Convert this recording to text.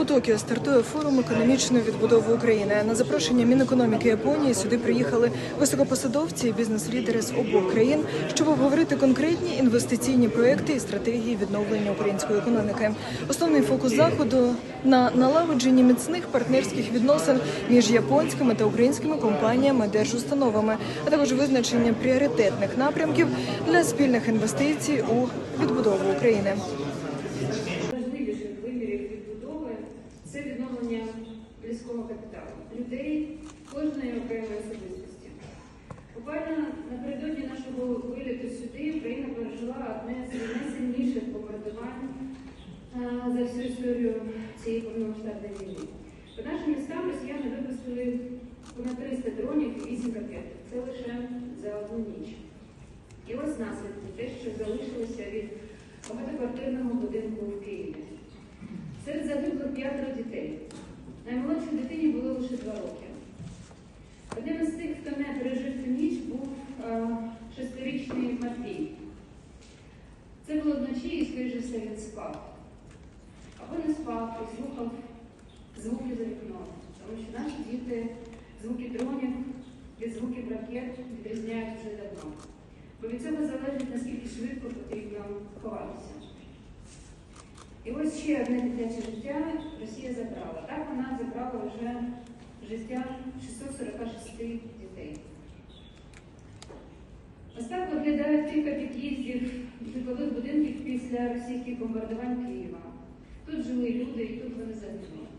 У Токіо стартує форум економічної відбудови України. На запрошення Мінекономіки Японії сюди приїхали високопосадовці і бізнес-лідери з обох країн, щоб обговорити конкретні інвестиційні проекти і стратегії відновлення української економіки. Основний фокус заходу на налагодженні міцних партнерських відносин між японськими та українськими компаніями держустановами, а також визначення пріоритетних напрямків для спільних інвестицій у відбудову України. важливіших вимірів відбудови це відновлення капіталу, людей кожної окремої особистості. Буквально напередодні нашого виліту сюди Україна пережила одне з найсильніших бомбардувань за всю історію цієї повномасштабної війни. По нашим містам росіяни випустили понад 300 дронів і 8 ракет. Це лише за одну ніч. І ось наслідки, те, що залишилося від багатоквартирного будинку в Києві. Серед загиблих п'ятеро дітей. Наймолодшій дитині було лише два роки. Одним із тих, хто не пережив цю ніч, був е, шестирічний Матвій. Це було вночі і, скоріше все, він спав. Або не спав і слухав звуки за вікном, тому що наші діти звуки дронів від звуків ракет відрізняють вже давно. Бо від цього залежить, наскільки швидко потрібно ховатися. І ось ще одне дитяче життя Росія забрала. Вже життя 646 дітей. Ось так виглядає кілька під'їздів житлових будинків після російських бомбардувань Києва. Тут жили люди і тут вони загинули.